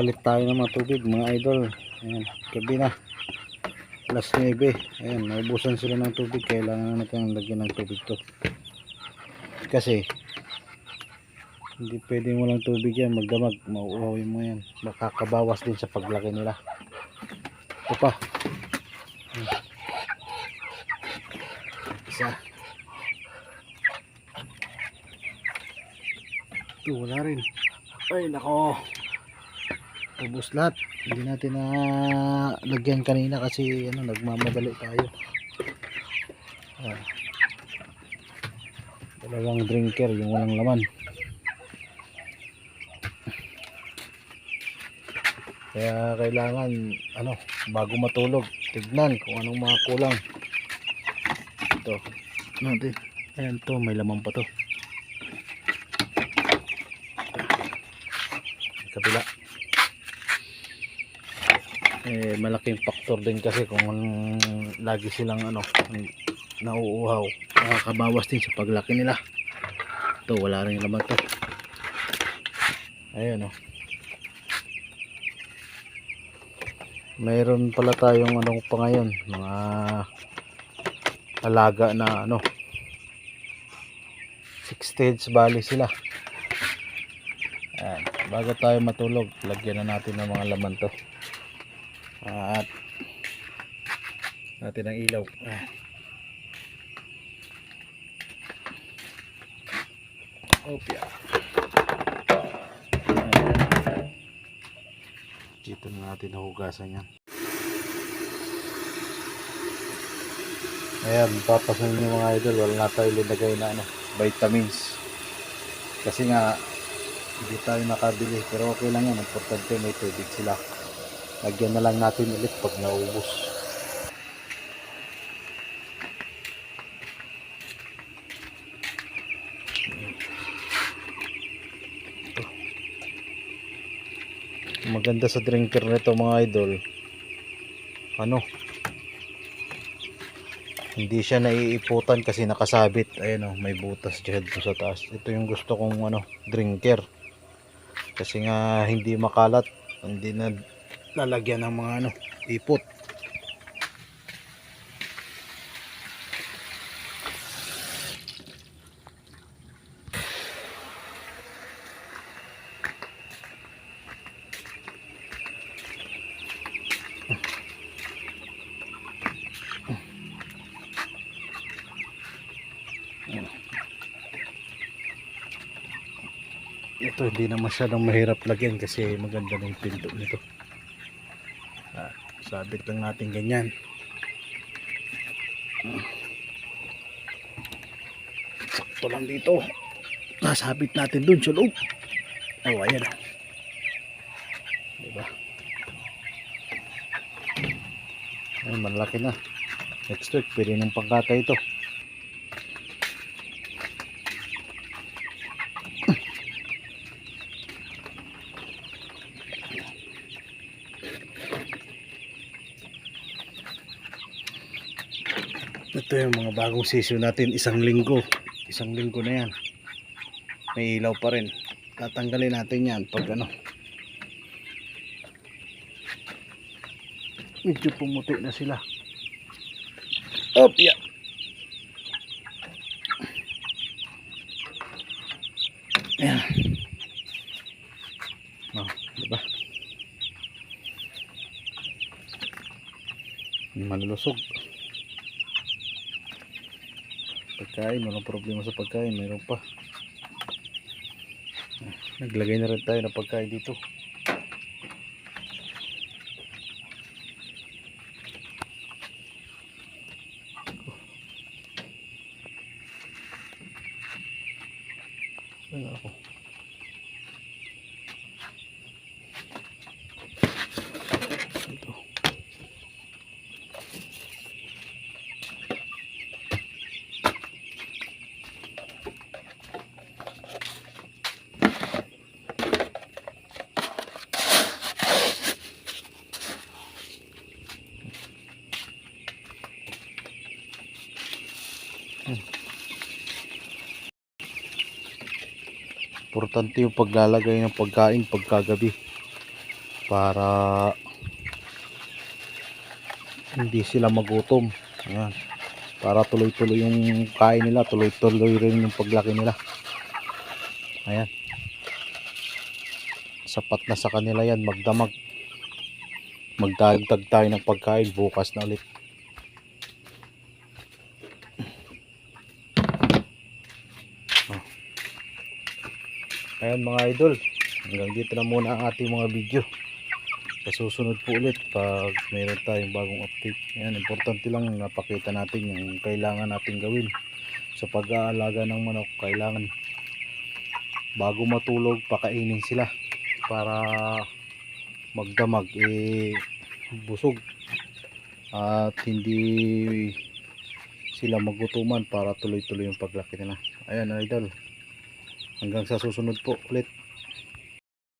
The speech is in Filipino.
Palit tayo ng mga tubig mga idol. Ayan, gabi na. Alas 9. Ayan, naubusan sila ng tubig. Kailangan natin lagyan ng tubig to. Kasi, hindi pwede mo lang tubig yan. Magdamag, mauuhawin mo yan. Makakabawas din sa paglaki nila. Ito pa. Isa. Ito, wala rin. Ay, nako. Ubus lahat. Hindi natin na lagyan kanina kasi ano, nagmamadali tayo. Ah. Dalawang drinker, yung walang laman. Kaya kailangan, ano, bago matulog, tignan kung anong mga kulang. Ito. Natin. Ayan to, may laman pa to. Kabila. Eh, malaking factor din kasi kung lagi silang ano, nauuhaw. Nakakabawas din sa paglaki nila. Ito, wala rin laman to. Ayan oh. Mayroon pala tayong ano pa ngayon, mga alaga na ano 60 heads bali sila. Ayan. Bago tayo matulog, lagyan na natin ng mga laman to. At natin ang ilaw. Ayan. Opya. Dito na natin nahugasan yan. Ayan, papasan nyo mga idol. Wala na tayo linagay na ano, vitamins. Kasi nga, hindi tayo nakabili. Pero okay lang yan. Importante may tubig sila. Lagyan na lang natin ulit pag naubos. Maganda sa drinker nito mga idol. Ano? Hindi siya naiiputan kasi nakasabit. Ayan oh, may butas dyan po sa taas. Ito yung gusto kong ano, drinker. Kasi nga hindi makalat. Hindi na lalagyan ng mga ano, ipot. ito hindi na masyadong mahirap lagyan kasi maganda yung pinto nito sabit lang natin ganyan. Sakto lang dito. Nasabit natin dun sa loob. Oh ayan. Diba? Ay malaki na. Next week pwede ng pangkata ito Ito yung mga bagong season natin. Isang linggo. Isang linggo na yan. May ilaw pa rin. Tatanggalin natin yan pag ano. Medyo pumuti na sila. Op, yeah. Ayan. Oh, diba? Malulusog pagkain walang problema sa pagkain mayroon pa naglagay na rin tayo ng pagkain dito Ay, ako. Importante yung paglalagay ng pagkain pagkagabi. para hindi sila magutom. Ayan. Para tuloy-tuloy yung kain nila tuloy-tuloy rin yung paglaki nila. Ayan. Sapat na sa kanila yan. Magdamag. Magdagdag tayo ng pagkain. Bukas na ulit Oh. Ayan mga idol. Hanggang dito na muna ang ating mga video. Sa susunod po ulit pag mayroon tayong bagong update. Ayan importante lang napakita natin yung kailangan natin gawin. Sa pag-aalaga ng manok kailangan bago matulog pakainin sila para magdamag eh busog. At hindi sila magutuman para tuloy-tuloy yung paglaki nila. Ayan idol hanggang sa susunod po ulit